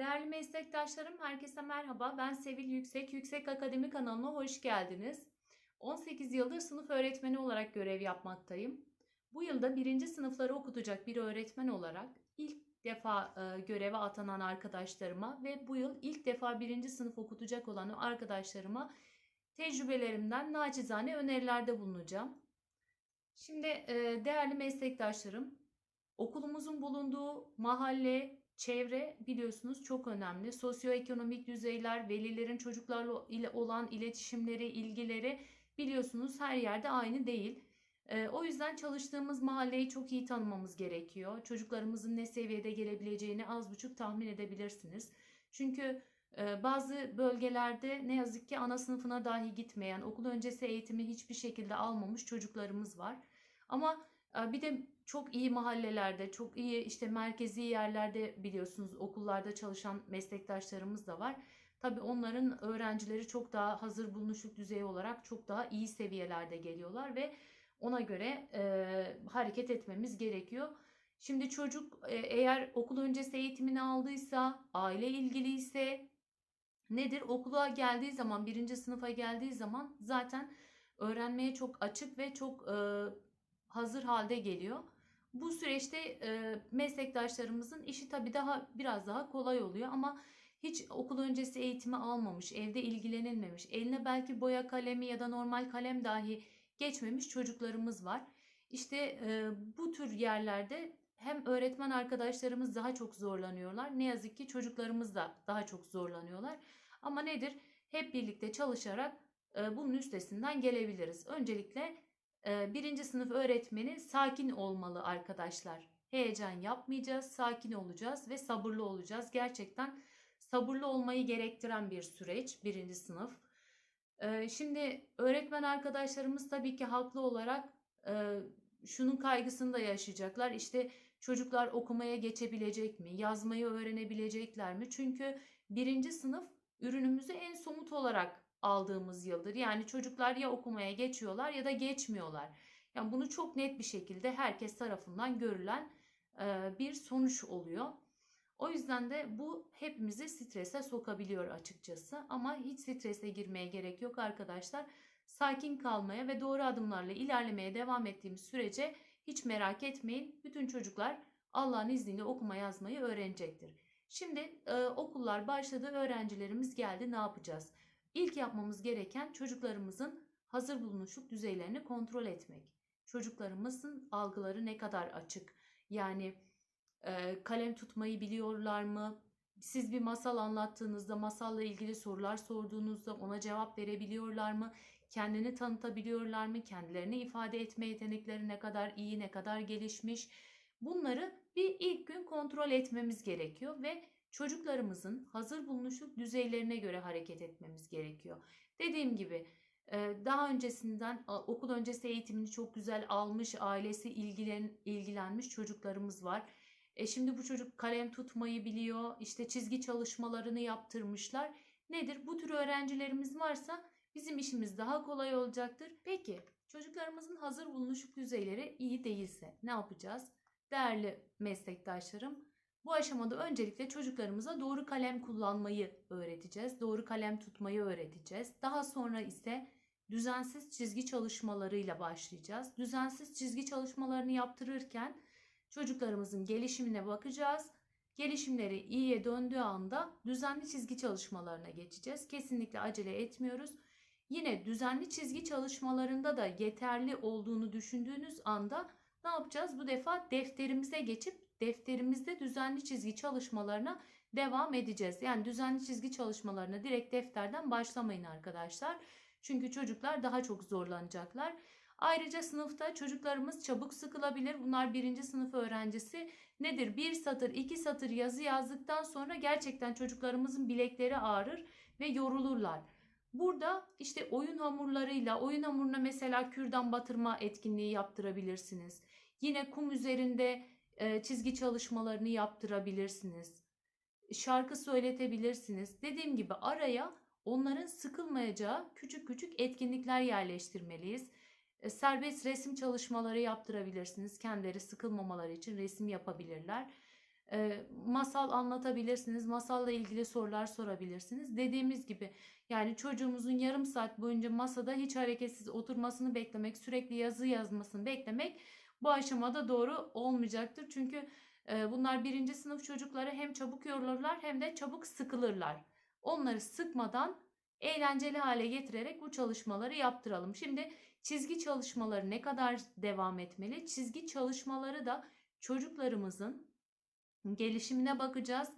Değerli meslektaşlarım, herkese merhaba. Ben Sevil Yüksek, Yüksek Akademi kanalına hoş geldiniz. 18 yıldır sınıf öğretmeni olarak görev yapmaktayım. Bu yılda birinci sınıfları okutacak bir öğretmen olarak ilk defa e, göreve atanan arkadaşlarıma ve bu yıl ilk defa birinci sınıf okutacak olan arkadaşlarıma tecrübelerimden naçizane önerilerde bulunacağım. Şimdi e, değerli meslektaşlarım, okulumuzun bulunduğu mahalle, çevre biliyorsunuz çok önemli. Sosyoekonomik düzeyler, velilerin çocuklarla ile olan iletişimleri, ilgileri biliyorsunuz her yerde aynı değil. Ee, o yüzden çalıştığımız mahalleyi çok iyi tanımamız gerekiyor. Çocuklarımızın ne seviyede gelebileceğini az buçuk tahmin edebilirsiniz. Çünkü e, bazı bölgelerde ne yazık ki ana sınıfına dahi gitmeyen, okul öncesi eğitimi hiçbir şekilde almamış çocuklarımız var. Ama bir de çok iyi mahallelerde, çok iyi işte merkezi yerlerde biliyorsunuz okullarda çalışan meslektaşlarımız da var. Tabii onların öğrencileri çok daha hazır bulunuşluk düzeyi olarak çok daha iyi seviyelerde geliyorlar ve ona göre e, hareket etmemiz gerekiyor. Şimdi çocuk e, eğer okul öncesi eğitimini aldıysa, aile ilgiliyse nedir? Okula geldiği zaman, birinci sınıfa geldiği zaman zaten öğrenmeye çok açık ve çok e, hazır halde geliyor. Bu süreçte e, meslektaşlarımızın işi tabii daha biraz daha kolay oluyor ama hiç okul öncesi eğitimi almamış, evde ilgilenilmemiş, eline belki boya kalemi ya da normal kalem dahi geçmemiş çocuklarımız var. İşte e, bu tür yerlerde hem öğretmen arkadaşlarımız daha çok zorlanıyorlar. Ne yazık ki çocuklarımız da daha çok zorlanıyorlar. Ama nedir? Hep birlikte çalışarak e, bunun üstesinden gelebiliriz. Öncelikle birinci sınıf öğretmeni sakin olmalı arkadaşlar. Heyecan yapmayacağız, sakin olacağız ve sabırlı olacağız. Gerçekten sabırlı olmayı gerektiren bir süreç birinci sınıf. Şimdi öğretmen arkadaşlarımız tabii ki haklı olarak şunun kaygısını da yaşayacaklar. İşte çocuklar okumaya geçebilecek mi? Yazmayı öğrenebilecekler mi? Çünkü birinci sınıf ürünümüzü en somut olarak aldığımız yıldır. Yani çocuklar ya okumaya geçiyorlar ya da geçmiyorlar. Yani bunu çok net bir şekilde herkes tarafından görülen e, bir sonuç oluyor. O yüzden de bu hepimizi strese sokabiliyor açıkçası. Ama hiç strese girmeye gerek yok arkadaşlar. Sakin kalmaya ve doğru adımlarla ilerlemeye devam ettiğimiz sürece hiç merak etmeyin. Bütün çocuklar Allah'ın izniyle okuma yazmayı öğrenecektir. Şimdi e, okullar başladı, öğrencilerimiz geldi. Ne yapacağız? İlk yapmamız gereken çocuklarımızın hazır bulunuşluk düzeylerini kontrol etmek. Çocuklarımızın algıları ne kadar açık? Yani e, kalem tutmayı biliyorlar mı? Siz bir masal anlattığınızda, masalla ilgili sorular sorduğunuzda ona cevap verebiliyorlar mı? Kendini tanıtabiliyorlar mı? Kendilerini ifade etme yetenekleri ne kadar iyi, ne kadar gelişmiş? Bunları bir ilk gün kontrol etmemiz gerekiyor ve çocuklarımızın hazır bulunuşluk düzeylerine göre hareket etmemiz gerekiyor. Dediğim gibi e, daha öncesinden okul öncesi eğitimini çok güzel almış, ailesi ilgilen, ilgilenmiş çocuklarımız var. E şimdi bu çocuk kalem tutmayı biliyor, işte çizgi çalışmalarını yaptırmışlar. Nedir? Bu tür öğrencilerimiz varsa bizim işimiz daha kolay olacaktır. Peki çocuklarımızın hazır bulunuşluk düzeyleri iyi değilse ne yapacağız? Değerli meslektaşlarım, bu aşamada öncelikle çocuklarımıza doğru kalem kullanmayı öğreteceğiz. Doğru kalem tutmayı öğreteceğiz. Daha sonra ise düzensiz çizgi çalışmalarıyla başlayacağız. Düzensiz çizgi çalışmalarını yaptırırken çocuklarımızın gelişimine bakacağız. Gelişimleri iyiye döndüğü anda düzenli çizgi çalışmalarına geçeceğiz. Kesinlikle acele etmiyoruz. Yine düzenli çizgi çalışmalarında da yeterli olduğunu düşündüğünüz anda ne yapacağız? Bu defa defterimize geçip defterimizde düzenli çizgi çalışmalarına devam edeceğiz. Yani düzenli çizgi çalışmalarına direkt defterden başlamayın arkadaşlar. Çünkü çocuklar daha çok zorlanacaklar. Ayrıca sınıfta çocuklarımız çabuk sıkılabilir. Bunlar birinci sınıf öğrencisi. Nedir? Bir satır, iki satır yazı yazdıktan sonra gerçekten çocuklarımızın bilekleri ağrır ve yorulurlar. Burada işte oyun hamurlarıyla, oyun hamuruna mesela kürdan batırma etkinliği yaptırabilirsiniz. Yine kum üzerinde e, çizgi çalışmalarını yaptırabilirsiniz. Şarkı söyletebilirsiniz. Dediğim gibi araya onların sıkılmayacağı küçük küçük etkinlikler yerleştirmeliyiz. E, serbest resim çalışmaları yaptırabilirsiniz. Kendileri sıkılmamaları için resim yapabilirler. e, masal anlatabilirsiniz. Masalla ilgili sorular sorabilirsiniz. Dediğimiz gibi yani çocuğumuzun yarım saat boyunca masada hiç hareketsiz oturmasını beklemek, sürekli yazı yazmasını beklemek bu aşamada doğru olmayacaktır. Çünkü e, bunlar birinci sınıf çocukları hem çabuk yorulurlar hem de çabuk sıkılırlar. Onları sıkmadan eğlenceli hale getirerek bu çalışmaları yaptıralım. Şimdi çizgi çalışmaları ne kadar devam etmeli? Çizgi çalışmaları da çocuklarımızın gelişimine bakacağız.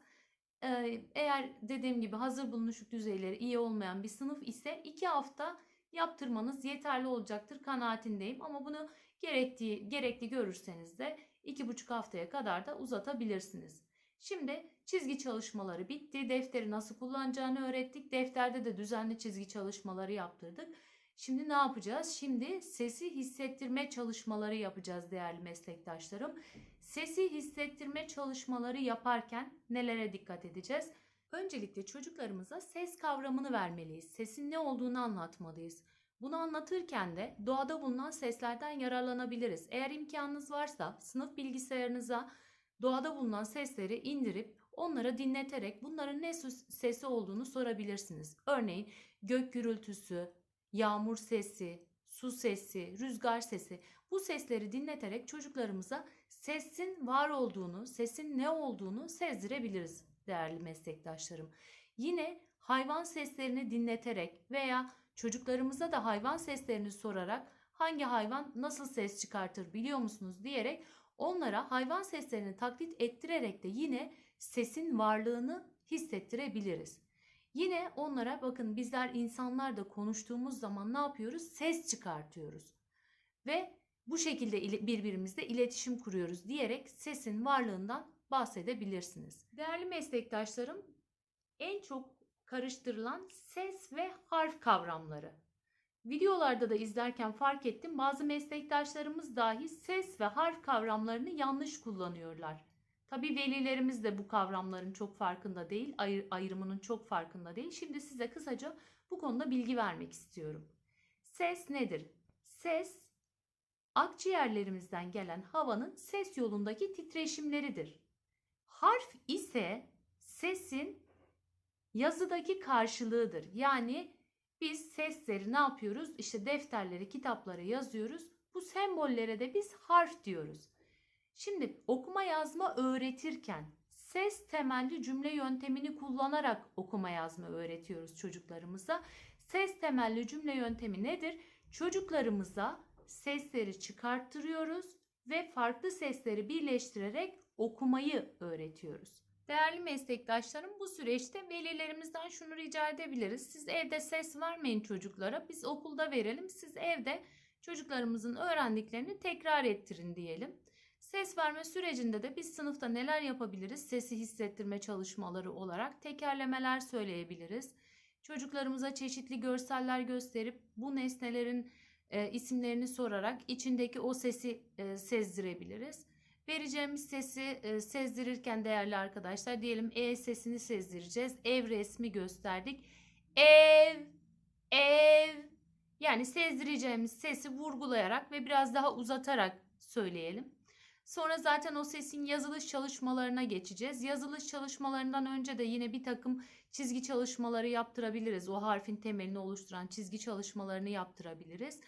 Ee, Eğer dediğim gibi hazır bulunuşluk düzeyleri iyi olmayan bir sınıf ise 2 hafta yaptırmanız yeterli olacaktır kanaatindeyim. Ama bunu gerektiği, gerekli görürseniz de 2,5 haftaya kadar da uzatabilirsiniz. Şimdi çizgi çalışmaları bitti. Defteri nasıl kullanacağını öğrettik. Defterde de düzenli çizgi çalışmaları yaptırdık. Şimdi ne yapacağız? Şimdi sesi hissettirme çalışmaları yapacağız değerli meslektaşlarım. Sesi hissettirme çalışmaları yaparken nelere dikkat edeceğiz? Öncelikle çocuklarımıza ses kavramını vermeliyiz. Sesin ne olduğunu anlatmalıyız. Bunu anlatırken de doğada bulunan seslerden yararlanabiliriz. Eğer imkanınız varsa sınıf bilgisayarınıza doğada bulunan sesleri indirip onlara dinleterek bunların ne sesi olduğunu sorabilirsiniz. Örneğin gök gürültüsü, yağmur sesi, su sesi, rüzgar sesi bu sesleri dinleterek çocuklarımıza sesin var olduğunu, sesin ne olduğunu sezdirebiliriz değerli meslektaşlarım. Yine hayvan seslerini dinleterek veya çocuklarımıza da hayvan seslerini sorarak hangi hayvan nasıl ses çıkartır biliyor musunuz diyerek onlara hayvan seslerini taklit ettirerek de yine sesin varlığını hissettirebiliriz. Yine onlara bakın bizler insanlar da konuştuğumuz zaman ne yapıyoruz? Ses çıkartıyoruz. Ve bu şekilde birbirimizle iletişim kuruyoruz diyerek sesin varlığından bahsedebilirsiniz. Değerli meslektaşlarım, en çok karıştırılan ses ve harf kavramları. Videolarda da izlerken fark ettim bazı meslektaşlarımız dahi ses ve harf kavramlarını yanlış kullanıyorlar. Tabi velilerimiz de bu kavramların çok farkında değil, ayır, ayrımının çok farkında değil. Şimdi size kısaca bu konuda bilgi vermek istiyorum. Ses nedir? Ses akciğerlerimizden gelen havanın ses yolundaki titreşimleridir. Harf ise sesin yazıdaki karşılığıdır. Yani biz sesleri ne yapıyoruz? İşte defterleri, kitaplara yazıyoruz. Bu sembollere de biz harf diyoruz. Şimdi okuma yazma öğretirken ses temelli cümle yöntemini kullanarak okuma yazma öğretiyoruz çocuklarımıza. Ses temelli cümle yöntemi nedir? Çocuklarımıza sesleri çıkarttırıyoruz ve farklı sesleri birleştirerek okumayı öğretiyoruz. Değerli meslektaşlarım bu süreçte velilerimizden şunu rica edebiliriz. Siz evde ses vermeyin çocuklara. Biz okulda verelim. Siz evde çocuklarımızın öğrendiklerini tekrar ettirin diyelim. Ses verme sürecinde de biz sınıfta neler yapabiliriz? Sesi hissettirme çalışmaları olarak tekerlemeler söyleyebiliriz. Çocuklarımıza çeşitli görseller gösterip bu nesnelerin e, isimlerini sorarak içindeki o sesi e, sezdirebiliriz. Vereceğimiz sesi e, sezdirirken değerli arkadaşlar diyelim E sesini sezdireceğiz. Ev resmi gösterdik. Ev, ev. Yani sezdireceğimiz sesi vurgulayarak ve biraz daha uzatarak söyleyelim. Sonra zaten o sesin yazılış çalışmalarına geçeceğiz. Yazılış çalışmalarından önce de yine bir takım çizgi çalışmaları yaptırabiliriz. O harfin temelini oluşturan çizgi çalışmalarını yaptırabiliriz.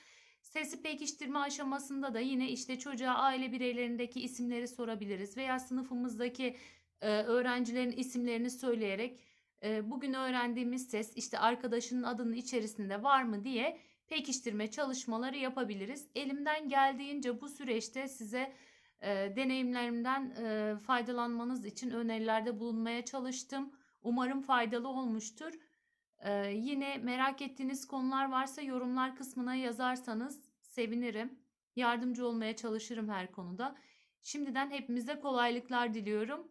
Sesi pekiştirme aşamasında da yine işte çocuğa aile bireylerindeki isimleri sorabiliriz veya sınıfımızdaki e, öğrencilerin isimlerini söyleyerek e, bugün öğrendiğimiz ses işte arkadaşının adının içerisinde var mı diye pekiştirme çalışmaları yapabiliriz. Elimden geldiğince bu süreçte size e, deneyimlerimden e, faydalanmanız için önerilerde bulunmaya çalıştım. Umarım faydalı olmuştur. Ee, yine merak ettiğiniz konular varsa yorumlar kısmına yazarsanız sevinirim. Yardımcı olmaya çalışırım her konuda. Şimdiden hepimize kolaylıklar diliyorum.